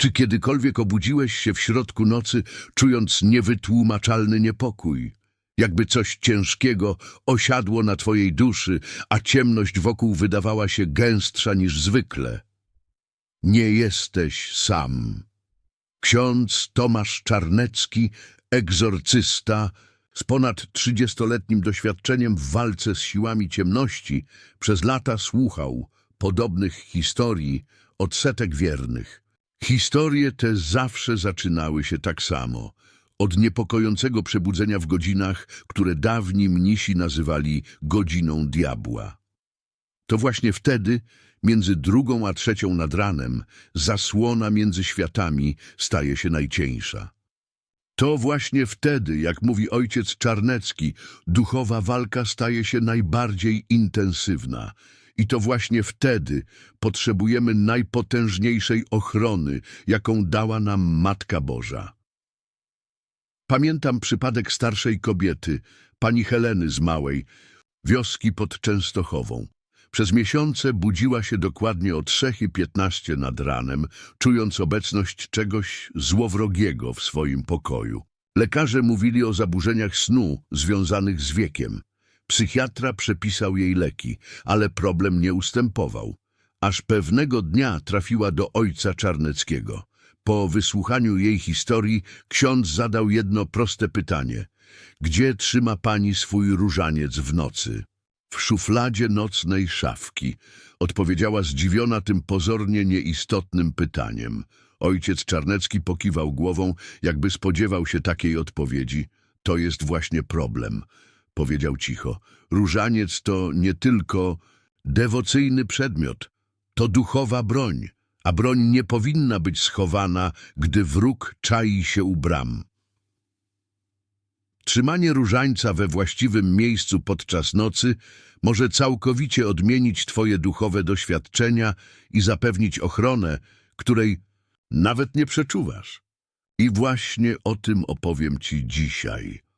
Czy kiedykolwiek obudziłeś się w środku nocy, czując niewytłumaczalny niepokój? Jakby coś ciężkiego osiadło na twojej duszy, a ciemność wokół wydawała się gęstsza niż zwykle. Nie jesteś sam. Ksiądz Tomasz Czarnecki, egzorcysta, z ponad trzydziestoletnim doświadczeniem w walce z siłami ciemności, przez lata słuchał podobnych historii od setek wiernych. Historie te zawsze zaczynały się tak samo, od niepokojącego przebudzenia w godzinach, które dawni mnisi nazywali godziną diabła. To właśnie wtedy, między drugą a trzecią nad ranem, zasłona między światami staje się najcieńsza. To właśnie wtedy, jak mówi ojciec Czarnecki, duchowa walka staje się najbardziej intensywna. I to właśnie wtedy potrzebujemy najpotężniejszej ochrony, jaką dała nam Matka Boża. Pamiętam przypadek starszej kobiety, pani Heleny z Małej, wioski pod Częstochową. Przez miesiące budziła się dokładnie o 3.15 nad ranem, czując obecność czegoś złowrogiego w swoim pokoju. Lekarze mówili o zaburzeniach snu związanych z wiekiem. Psychiatra przepisał jej leki, ale problem nie ustępował. Aż pewnego dnia trafiła do ojca Czarneckiego. Po wysłuchaniu jej historii ksiądz zadał jedno proste pytanie. Gdzie trzyma pani swój różaniec w nocy? W szufladzie nocnej szafki, odpowiedziała zdziwiona tym pozornie nieistotnym pytaniem. Ojciec Czarnecki pokiwał głową, jakby spodziewał się takiej odpowiedzi. To jest właśnie problem, powiedział cicho. Różaniec to nie tylko dewocyjny przedmiot, to duchowa broń, a broń nie powinna być schowana, gdy wróg czai się u bram. Trzymanie różańca we właściwym miejscu podczas nocy może całkowicie odmienić Twoje duchowe doświadczenia i zapewnić ochronę, której nawet nie przeczuwasz. I właśnie o tym opowiem Ci dzisiaj.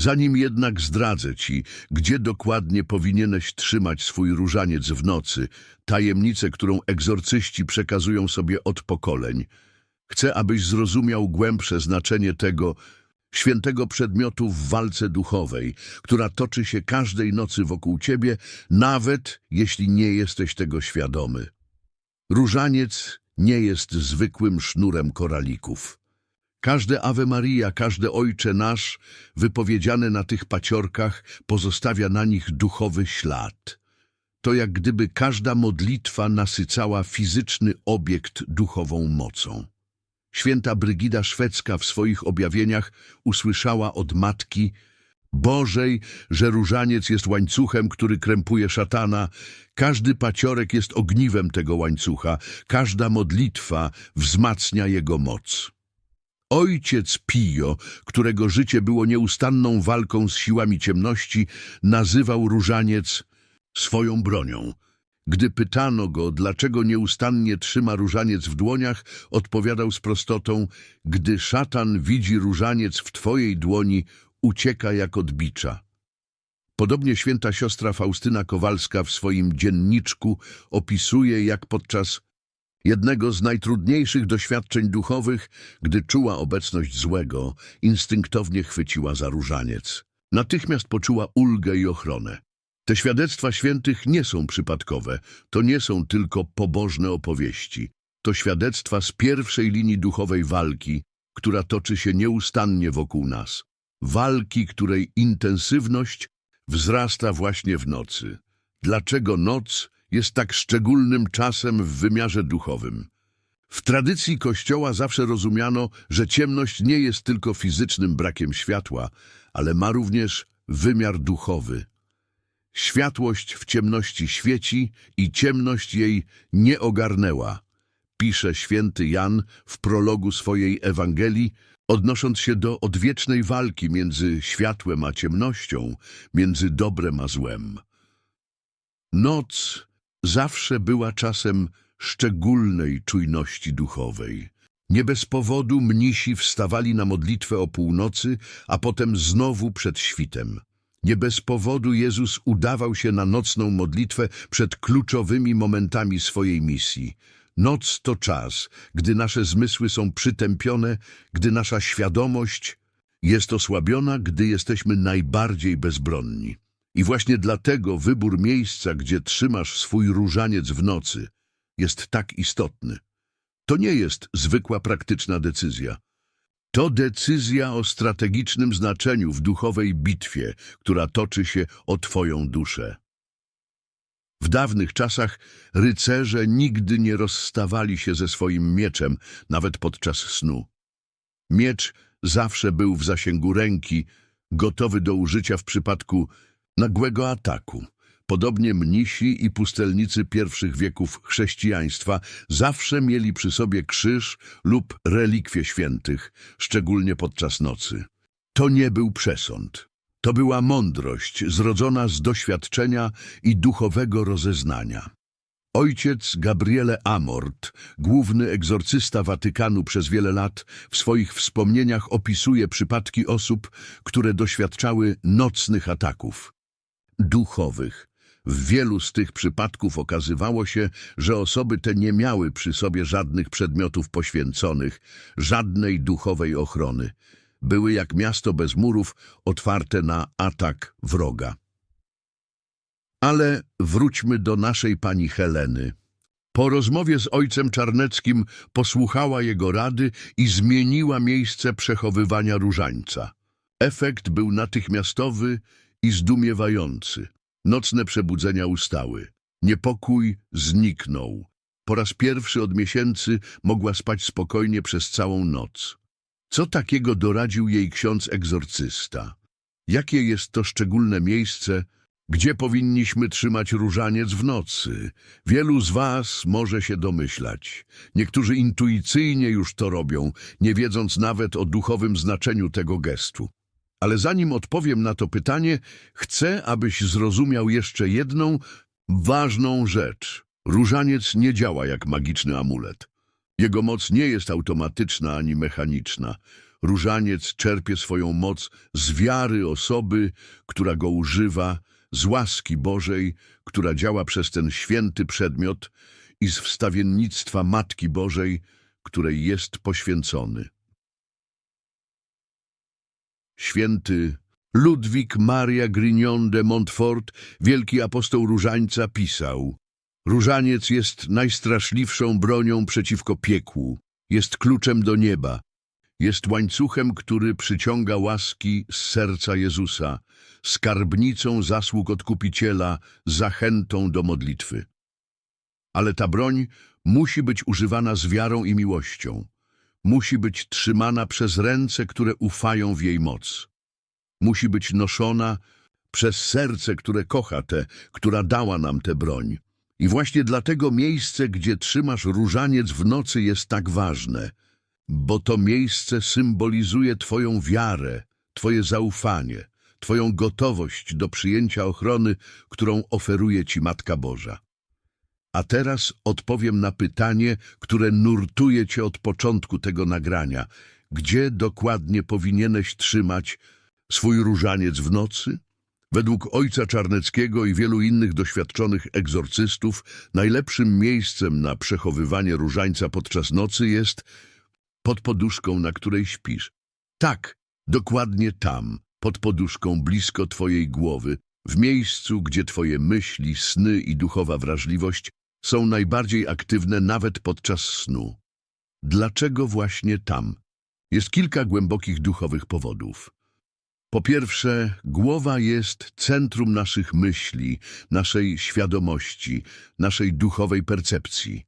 Zanim jednak zdradzę Ci, gdzie dokładnie powinieneś trzymać swój różaniec w nocy, tajemnicę, którą egzorcyści przekazują sobie od pokoleń, chcę, abyś zrozumiał głębsze znaczenie tego świętego przedmiotu w walce duchowej, która toczy się każdej nocy wokół Ciebie, nawet jeśli nie jesteś tego świadomy. Różaniec nie jest zwykłym sznurem koralików. Każde Ave Maria, każde Ojcze Nasz, wypowiedziane na tych paciorkach, pozostawia na nich duchowy ślad. To jak gdyby każda modlitwa nasycała fizyczny obiekt duchową mocą. Święta Brygida Szwedzka w swoich objawieniach usłyszała od Matki Bożej, że różaniec jest łańcuchem, który krępuje szatana. Każdy paciorek jest ogniwem tego łańcucha, każda modlitwa wzmacnia jego moc. Ojciec Pio, którego życie było nieustanną walką z siłami ciemności, nazywał różaniec swoją bronią. Gdy pytano go, dlaczego nieustannie trzyma różaniec w dłoniach, odpowiadał z prostotą, gdy szatan widzi różaniec w twojej dłoni, ucieka jak od bicza. Podobnie święta siostra Faustyna Kowalska w swoim dzienniczku opisuje, jak podczas jednego z najtrudniejszych doświadczeń duchowych, gdy czuła obecność złego, instynktownie chwyciła za różaniec. Natychmiast poczuła ulgę i ochronę. Te świadectwa świętych nie są przypadkowe, to nie są tylko pobożne opowieści. To świadectwa z pierwszej linii duchowej walki, która toczy się nieustannie wokół nas. Walki, której intensywność wzrasta właśnie w nocy. Dlaczego noc jest tak szczególnym czasem w wymiarze duchowym? W tradycji Kościoła zawsze rozumiano, że ciemność nie jest tylko fizycznym brakiem światła, ale ma również wymiar duchowy. Światłość w ciemności świeci i ciemność jej nie ogarnęła, pisze święty Jan w prologu swojej Ewangelii, odnosząc się do odwiecznej walki między światłem a ciemnością, między dobrem a złem. Noc zawsze była czasem szczególnej czujności duchowej. Nie bez powodu mnisi wstawali na modlitwę o północy, a potem znowu przed świtem. Nie bez powodu Jezus udawał się na nocną modlitwę przed kluczowymi momentami swojej misji. Noc to czas, gdy nasze zmysły są przytępione, gdy nasza świadomość jest osłabiona, gdy jesteśmy najbardziej bezbronni. I właśnie dlatego wybór miejsca, gdzie trzymasz swój różaniec w nocy, jest tak istotny. To nie jest zwykła praktyczna decyzja. To decyzja o strategicznym znaczeniu w duchowej bitwie, która toczy się o Twoją duszę. W dawnych czasach rycerze nigdy nie rozstawali się ze swoim mieczem, nawet podczas snu. Miecz zawsze był w zasięgu ręki, gotowy do użycia w przypadku nagłego ataku. Podobnie mnisi i pustelnicy pierwszych wieków chrześcijaństwa zawsze mieli przy sobie krzyż lub relikwie świętych, szczególnie podczas nocy. To nie był przesąd. To była mądrość zrodzona z doświadczenia i duchowego rozeznania. Ojciec Gabriele Amort, główny egzorcysta Watykanu przez wiele lat, w swoich wspomnieniach opisuje przypadki osób, które doświadczały nocnych ataków duchowych. W wielu z tych przypadków okazywało się, że osoby te nie miały przy sobie żadnych przedmiotów poświęconych, żadnej duchowej ochrony. Były jak miasto bez murów, otwarte na atak wroga. Ale wróćmy do naszej pani Heleny. Po rozmowie z ojcem Czarneckim posłuchała jego rady i zmieniła miejsce przechowywania różańca. Efekt był natychmiastowy i zdumiewający. Nocne przebudzenia ustały. Niepokój zniknął. Po raz pierwszy od miesięcy mogła spać spokojnie przez całą noc. Co takiego doradził jej ksiądz egzorcysta? Jakie jest to szczególne miejsce, gdzie powinniśmy trzymać różaniec w nocy? Wielu z was może się domyślać. Niektórzy intuicyjnie już to robią, nie wiedząc nawet o duchowym znaczeniu tego gestu. Ale zanim odpowiem na to pytanie, chcę, abyś zrozumiał jeszcze jedną ważną rzecz. Różaniec nie działa jak magiczny amulet. Jego moc nie jest automatyczna ani mechaniczna. Różaniec czerpie swoją moc z wiary osoby, która go używa, z łaski Bożej, która działa przez ten święty przedmiot i z wstawiennictwa Matki Bożej, której jest poświęcony. Święty Ludwik Maria Grignon de Montfort, wielki apostoł różańca, pisał Różaniec jest najstraszliwszą bronią przeciwko piekłu, jest kluczem do nieba, jest łańcuchem, który przyciąga łaski z serca Jezusa, skarbnicą zasług Odkupiciela, zachętą do modlitwy. Ale ta broń musi być używana z wiarą i miłością musi być trzymana przez ręce, które ufają w jej moc. Musi być noszona przez serce, które kocha tę, która dała nam tę broń. I właśnie dlatego miejsce, gdzie trzymasz różaniec w nocy jest tak ważne, bo to miejsce symbolizuje Twoją wiarę, Twoje zaufanie, Twoją gotowość do przyjęcia ochrony, którą oferuje Ci Matka Boża. A teraz odpowiem na pytanie, które nurtuje cię od początku tego nagrania. Gdzie dokładnie powinieneś trzymać swój różaniec w nocy? Według ojca Czarneckiego i wielu innych doświadczonych egzorcystów najlepszym miejscem na przechowywanie różańca podczas nocy jest pod poduszką, na której śpisz. Tak, dokładnie tam, pod poduszką blisko twojej głowy, w miejscu, gdzie twoje myśli, sny i duchowa wrażliwość są najbardziej aktywne nawet podczas snu. Dlaczego właśnie tam? Jest kilka głębokich duchowych powodów. Po pierwsze, głowa jest centrum naszych myśli, naszej świadomości, naszej duchowej percepcji.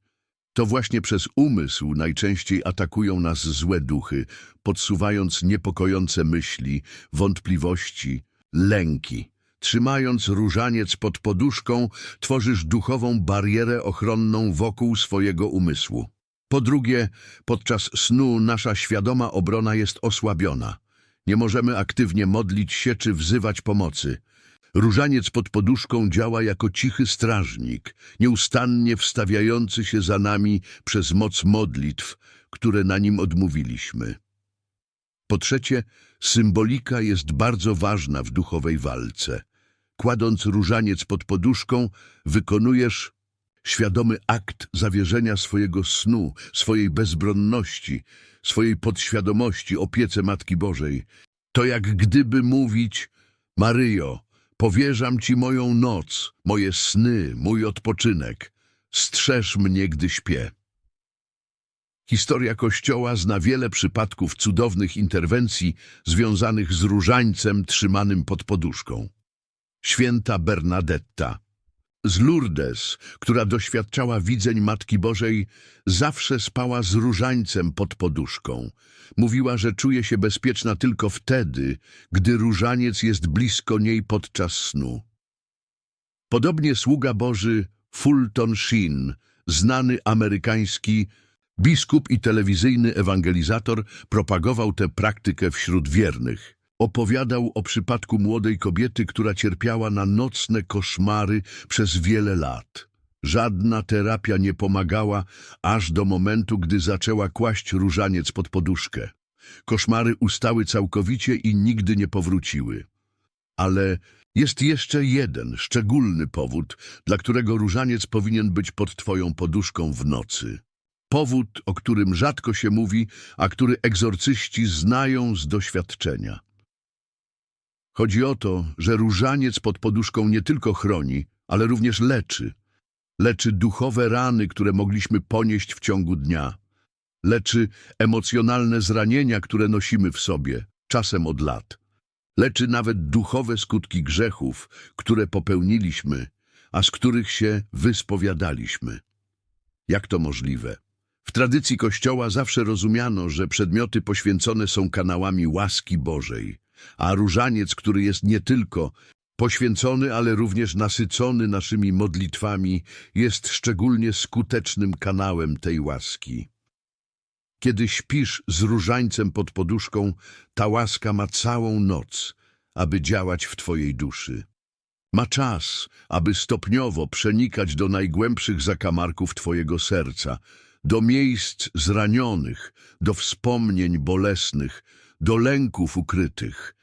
To właśnie przez umysł najczęściej atakują nas złe duchy, podsuwając niepokojące myśli, wątpliwości, lęki. Trzymając różaniec pod poduszką, tworzysz duchową barierę ochronną wokół swojego umysłu. Po drugie, podczas snu nasza świadoma obrona jest osłabiona. Nie możemy aktywnie modlić się czy wzywać pomocy. Różaniec pod poduszką działa jako cichy strażnik, nieustannie wstawiający się za nami przez moc modlitw, które na nim odmówiliśmy. Po trzecie, symbolika jest bardzo ważna w duchowej walce. Kładąc różaniec pod poduszką, wykonujesz świadomy akt zawierzenia swojego snu, swojej bezbronności, swojej podświadomości opiece Matki Bożej. To jak gdyby mówić, Maryjo, powierzam Ci moją noc, moje sny, mój odpoczynek. Strzeż mnie, gdy śpię. Historia Kościoła zna wiele przypadków cudownych interwencji związanych z różańcem trzymanym pod poduszką. Święta Bernadetta z Lourdes, która doświadczała widzeń Matki Bożej, zawsze spała z różańcem pod poduszką. Mówiła, że czuje się bezpieczna tylko wtedy, gdy różaniec jest blisko niej podczas snu. Podobnie sługa Boży Fulton Sheen, znany amerykański biskup i telewizyjny ewangelizator, propagował tę praktykę wśród wiernych. Opowiadał o przypadku młodej kobiety, która cierpiała na nocne koszmary przez wiele lat. Żadna terapia nie pomagała, aż do momentu, gdy zaczęła kłaść różaniec pod poduszkę. Koszmary ustały całkowicie i nigdy nie powróciły. Ale jest jeszcze jeden szczególny powód, dla którego różaniec powinien być pod twoją poduszką w nocy. Powód, o którym rzadko się mówi, a który egzorcyści znają z doświadczenia. Chodzi o to, że różaniec pod poduszką nie tylko chroni, ale również leczy. Leczy duchowe rany, które mogliśmy ponieść w ciągu dnia. Leczy emocjonalne zranienia, które nosimy w sobie, czasem od lat. Leczy nawet duchowe skutki grzechów, które popełniliśmy, a z których się wyspowiadaliśmy. Jak to możliwe? W tradycji Kościoła zawsze rozumiano, że przedmioty poświęcone są kanałami łaski Bożej, a różaniec, który jest nie tylko poświęcony, ale również nasycony naszymi modlitwami, jest szczególnie skutecznym kanałem tej łaski. Kiedy śpisz z różańcem pod poduszką, ta łaska ma całą noc, aby działać w twojej duszy. Ma czas, aby stopniowo przenikać do najgłębszych zakamarków twojego serca, do miejsc zranionych, do wspomnień bolesnych, do lęków ukrytych.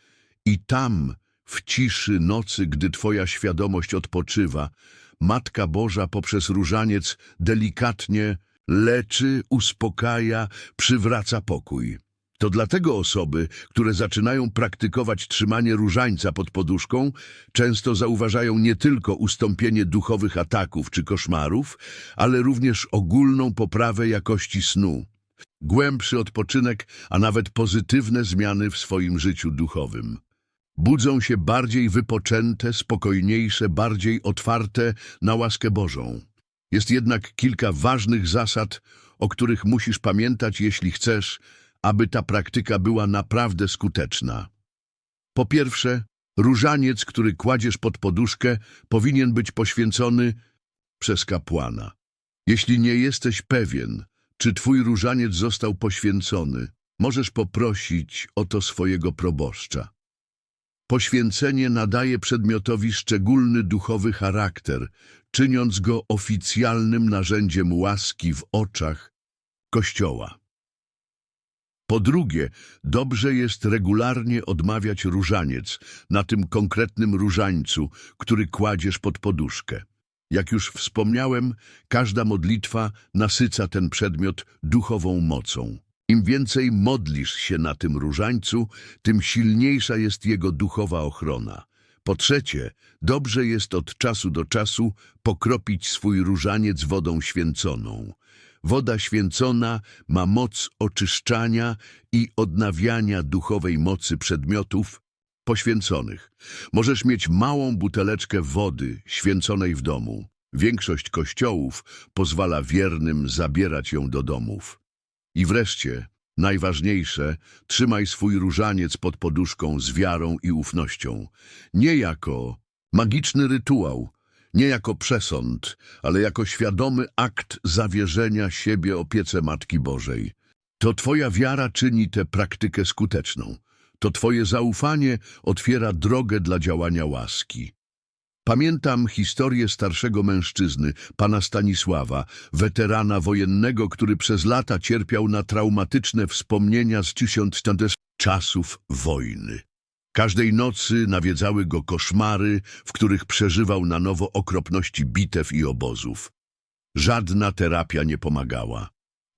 I tam, w ciszy nocy, gdy twoja świadomość odpoczywa, Matka Boża poprzez różaniec delikatnie leczy, uspokaja, przywraca pokój. To dlatego osoby, które zaczynają praktykować trzymanie różańca pod poduszką, często zauważają nie tylko ustąpienie duchowych ataków czy koszmarów, ale również ogólną poprawę jakości snu, głębszy odpoczynek, a nawet pozytywne zmiany w swoim życiu duchowym. Budzą się bardziej wypoczęte, spokojniejsze, bardziej otwarte na łaskę Bożą. Jest jednak kilka ważnych zasad, o których musisz pamiętać, jeśli chcesz, aby ta praktyka była naprawdę skuteczna. Po pierwsze, różaniec, który kładziesz pod poduszkę, powinien być poświęcony przez kapłana. Jeśli nie jesteś pewien, czy twój różaniec został poświęcony, możesz poprosić o to swojego proboszcza. Poświęcenie nadaje przedmiotowi szczególny duchowy charakter, czyniąc go oficjalnym narzędziem łaski w oczach Kościoła. Po drugie, dobrze jest regularnie odmawiać różaniec na tym konkretnym różańcu, który kładziesz pod poduszkę. Jak już wspomniałem, każda modlitwa nasyca ten przedmiot duchową mocą. Im więcej modlisz się na tym różańcu, tym silniejsza jest jego duchowa ochrona. Po trzecie, dobrze jest od czasu do czasu pokropić swój różaniec wodą święconą. Woda święcona ma moc oczyszczania i odnawiania duchowej mocy przedmiotów poświęconych. Możesz mieć małą buteleczkę wody święconej w domu. Większość kościołów pozwala wiernym zabierać ją do domów. I wreszcie, najważniejsze, trzymaj swój różaniec pod poduszką z wiarą i ufnością. Nie jako magiczny rytuał, nie jako przesąd, ale jako świadomy akt zawierzenia siebie opiece Matki Bożej. To Twoja wiara czyni tę praktykę skuteczną. To Twoje zaufanie otwiera drogę dla działania łaski. Pamiętam historię starszego mężczyzny, pana Stanisława, weterana wojennego, który przez lata cierpiał na traumatyczne wspomnienia z tysiąc czasów wojny. Każdej nocy nawiedzały go koszmary, w których przeżywał na nowo okropności bitew i obozów. Żadna terapia nie pomagała.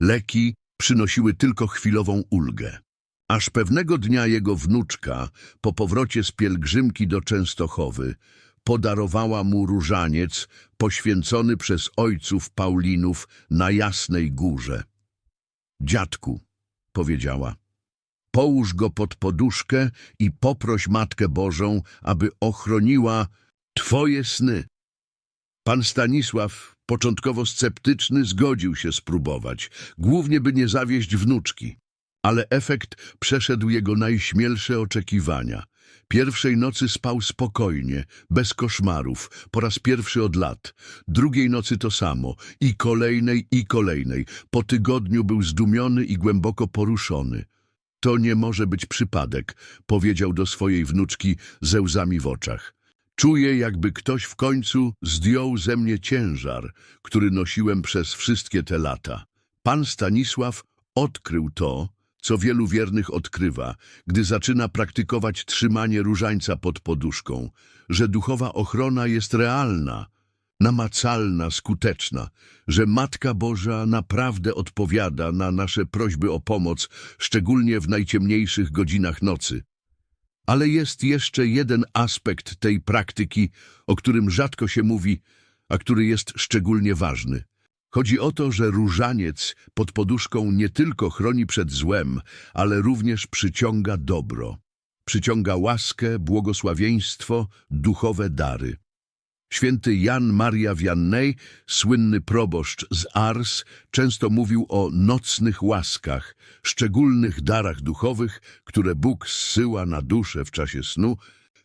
Leki przynosiły tylko chwilową ulgę. Aż pewnego dnia jego wnuczka, po powrocie z pielgrzymki do Częstochowy, podarowała mu różaniec poświęcony przez ojców Paulinów na Jasnej Górze. Dziadku, powiedziała, połóż go pod poduszkę i poproś Matkę Bożą, aby ochroniła twoje sny. Pan Stanisław, początkowo sceptyczny, zgodził się spróbować, głównie by nie zawieść wnuczki. Ale efekt przeszedł jego najśmielsze oczekiwania. Pierwszej nocy spał spokojnie, bez koszmarów, po raz pierwszy od lat. Drugiej nocy to samo, i kolejnej, i kolejnej. Po tygodniu był zdumiony i głęboko poruszony. To nie może być przypadek, powiedział do swojej wnuczki ze łzami w oczach. Czuję, jakby ktoś w końcu zdjął ze mnie ciężar, który nosiłem przez wszystkie te lata. Pan Stanisław odkrył to, co wielu wiernych odkrywa, gdy zaczyna praktykować trzymanie różańca pod poduszką, że duchowa ochrona jest realna, namacalna, skuteczna, że Matka Boża naprawdę odpowiada na nasze prośby o pomoc, szczególnie w najciemniejszych godzinach nocy. Ale jest jeszcze jeden aspekt tej praktyki, o którym rzadko się mówi, a który jest szczególnie ważny. Chodzi o to, że różaniec pod poduszką nie tylko chroni przed złem, ale również przyciąga dobro. Przyciąga łaskę, błogosławieństwo, duchowe dary. Święty Jan Maria Vianney, słynny proboszcz z Ars, często mówił o nocnych łaskach, szczególnych darach duchowych, które Bóg zsyła na duszę w czasie snu.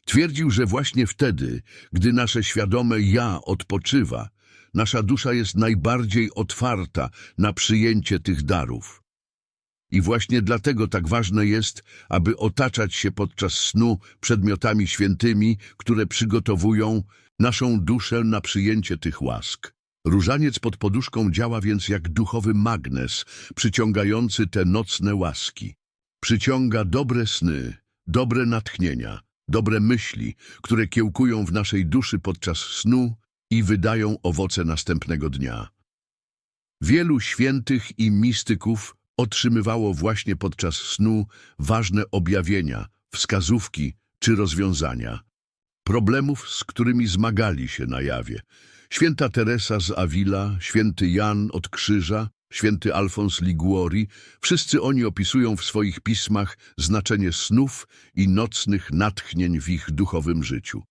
Twierdził, że właśnie wtedy, gdy nasze świadome ja odpoczywa, nasza dusza jest najbardziej otwarta na przyjęcie tych darów. I właśnie dlatego tak ważne jest, aby otaczać się podczas snu przedmiotami świętymi, które przygotowują naszą duszę na przyjęcie tych łask. Różaniec pod poduszką działa więc jak duchowy magnes, przyciągający te nocne łaski. Przyciąga dobre sny, dobre natchnienia, dobre myśli, które kiełkują w naszej duszy podczas snu i wydają owoce następnego dnia. Wielu świętych i mistyków otrzymywało właśnie podczas snu ważne objawienia, wskazówki czy rozwiązania problemów, z którymi zmagali się na jawie. Święta Teresa z Avila, święty Jan od Krzyża, święty Alfons Liguori, wszyscy oni opisują w swoich pismach znaczenie snów i nocnych natchnień w ich duchowym życiu.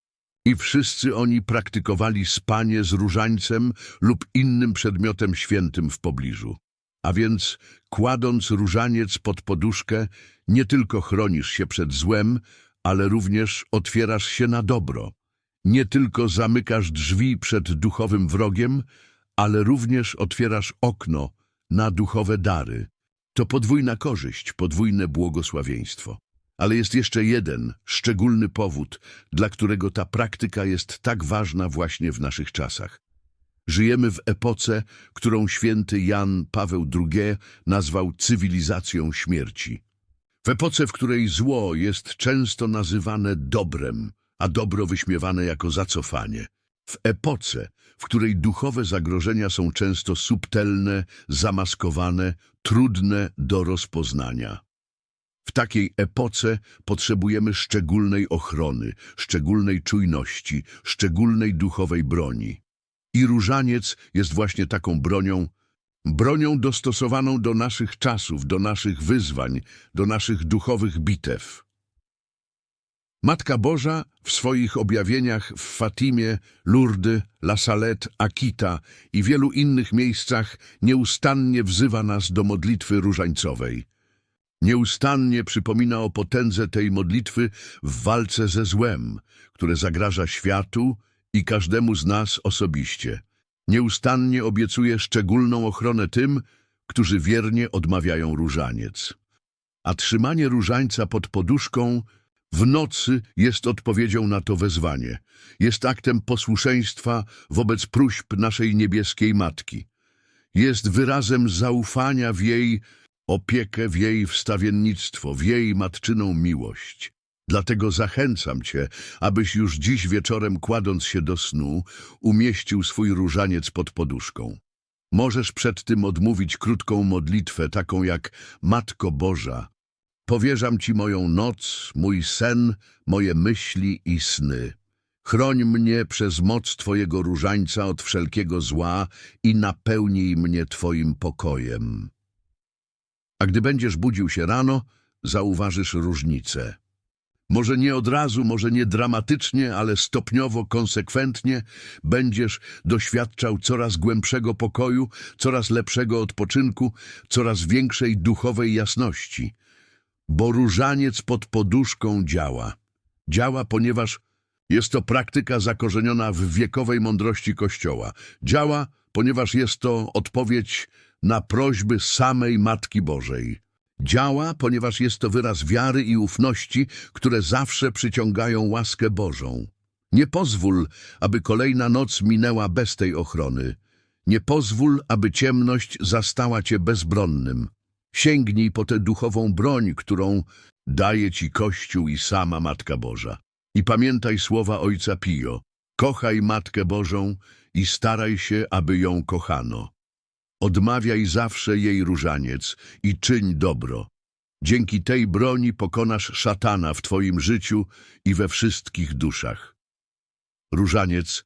I wszyscy oni praktykowali spanie z różańcem lub innym przedmiotem świętym w pobliżu. A więc, kładąc różaniec pod poduszkę, nie tylko chronisz się przed złem, ale również otwierasz się na dobro. Nie tylko zamykasz drzwi przed duchowym wrogiem, ale również otwierasz okno na duchowe dary. To podwójna korzyść, podwójne błogosławieństwo. Ale jest jeszcze jeden szczególny powód, dla którego ta praktyka jest tak ważna właśnie w naszych czasach. Żyjemy w epoce, którą święty Jan Paweł II nazwał cywilizacją śmierci. W epoce, w której zło jest często nazywane dobrem, a dobro wyśmiewane jako zacofanie. W epoce, w której duchowe zagrożenia są często subtelne, zamaskowane, trudne do rozpoznania. W takiej epoce potrzebujemy szczególnej ochrony, szczególnej czujności, szczególnej duchowej broni. I różaniec jest właśnie taką bronią, bronią dostosowaną do naszych czasów, do naszych wyzwań, do naszych duchowych bitew. Matka Boża w swoich objawieniach w Fatimie, Lourdes, La Salette, Akita i wielu innych miejscach nieustannie wzywa nas do modlitwy różańcowej. Nieustannie przypomina o potędze tej modlitwy w walce ze złem, które zagraża światu i każdemu z nas osobiście. Nieustannie obiecuje szczególną ochronę tym, którzy wiernie odmawiają różaniec. A trzymanie różańca pod poduszką w nocy jest odpowiedzią na to wezwanie. Jest aktem posłuszeństwa wobec próśb naszej niebieskiej Matki. Jest wyrazem zaufania w jej opiekę, w jej wstawiennictwo, w jej matczyną miłość. Dlatego zachęcam Cię, abyś już dziś wieczorem, kładąc się do snu, umieścił swój różaniec pod poduszką. Możesz przed tym odmówić krótką modlitwę, taką jak Matko Boża. Powierzam Ci moją noc, mój sen, moje myśli i sny. Chroń mnie przez moc Twojego różańca od wszelkiego zła i napełnij mnie Twoim pokojem. A gdy będziesz budził się rano, zauważysz różnicę. Może nie od razu, może nie dramatycznie, ale stopniowo, konsekwentnie będziesz doświadczał coraz głębszego pokoju, coraz lepszego odpoczynku, coraz większej duchowej jasności. Bo różaniec pod poduszką działa. Działa, ponieważ jest to praktyka zakorzeniona w wiekowej mądrości Kościoła. Działa, ponieważ jest to odpowiedź na prośby samej Matki Bożej. Działa, ponieważ jest to wyraz wiary i ufności, które zawsze przyciągają łaskę Bożą. Nie pozwól, aby kolejna noc minęła bez tej ochrony. Nie pozwól, aby ciemność zastała cię bezbronnym. Sięgnij po tę duchową broń, którą daje ci Kościół i sama Matka Boża. I pamiętaj słowa Ojca Pio. Kochaj Matkę Bożą i staraj się, aby ją kochano. Odmawiaj zawsze jej różaniec i czyń dobro. Dzięki tej broni pokonasz szatana w twoim życiu i we wszystkich duszach. Różaniec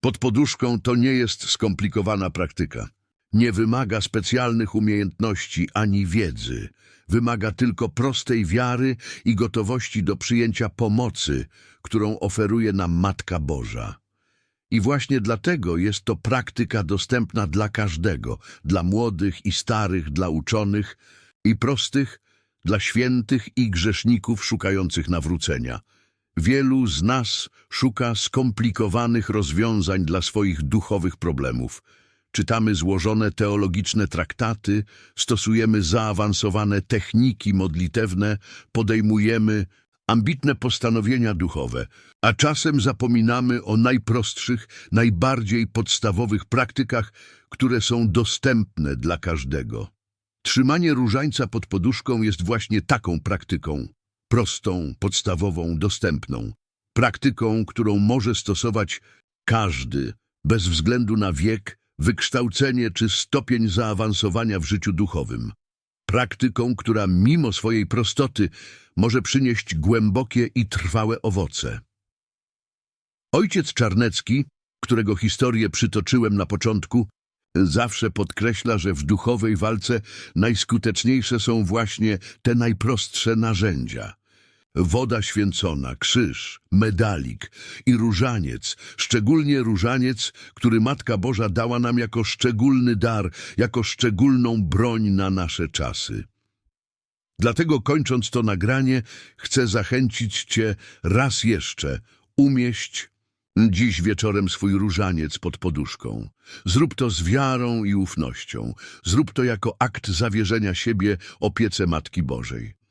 pod poduszką to nie jest skomplikowana praktyka. Nie wymaga specjalnych umiejętności ani wiedzy. Wymaga tylko prostej wiary i gotowości do przyjęcia pomocy, którą oferuje nam Matka Boża. I właśnie dlatego jest to praktyka dostępna dla każdego, dla młodych i starych, dla uczonych i prostych, dla świętych i grzeszników szukających nawrócenia. Wielu z nas szuka skomplikowanych rozwiązań dla swoich duchowych problemów. Czytamy złożone teologiczne traktaty, stosujemy zaawansowane techniki modlitewne, podejmujemy ambitne postanowienia duchowe, a czasem zapominamy o najprostszych, najbardziej podstawowych praktykach, które są dostępne dla każdego. Trzymanie różańca pod poduszką jest właśnie taką praktyką, prostą, podstawową, dostępną. Praktyką, którą może stosować każdy, bez względu na wiek, wykształcenie czy stopień zaawansowania w życiu duchowym. Praktyką, która mimo swojej prostoty może przynieść głębokie i trwałe owoce. Ojciec Czarnecki, którego historię przytoczyłem na początku, zawsze podkreśla, że w duchowej walce najskuteczniejsze są właśnie te najprostsze narzędzia. Woda święcona, krzyż, medalik i różaniec, szczególnie różaniec, który Matka Boża dała nam jako szczególny dar, jako szczególną broń na nasze czasy. Dlatego kończąc to nagranie, chcę zachęcić Cię raz jeszcze, umieść dziś wieczorem swój różaniec pod poduszką. Zrób to z wiarą i ufnością. Zrób to jako akt zawierzenia siebie opiece Matki Bożej.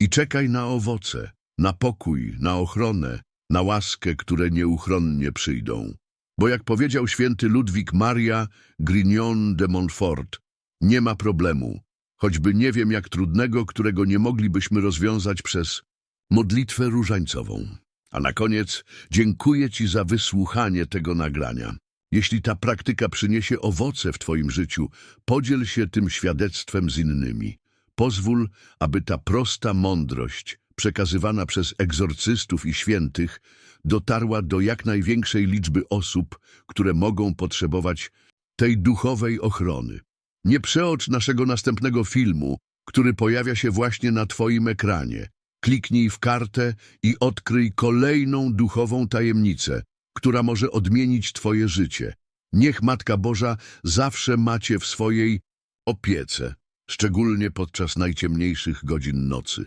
I czekaj na owoce, na pokój, na ochronę, na łaskę, które nieuchronnie przyjdą. Bo jak powiedział święty Ludwik Maria Grignon de Montfort, nie ma problemu, choćby nie wiem jak trudnego, którego nie moglibyśmy rozwiązać przez modlitwę różańcową. A na koniec dziękuję Ci za wysłuchanie tego nagrania. Jeśli ta praktyka przyniesie owoce w Twoim życiu, podziel się tym świadectwem z innymi. Pozwól, aby ta prosta mądrość, przekazywana przez egzorcystów i świętych, dotarła do jak największej liczby osób, które mogą potrzebować tej duchowej ochrony. Nie przeocz naszego następnego filmu, który pojawia się właśnie na Twoim ekranie. Kliknij w kartę i odkryj kolejną duchową tajemnicę, która może odmienić Twoje życie. Niech Matka Boża zawsze macie w swojej opiece, szczególnie podczas najciemniejszych godzin nocy.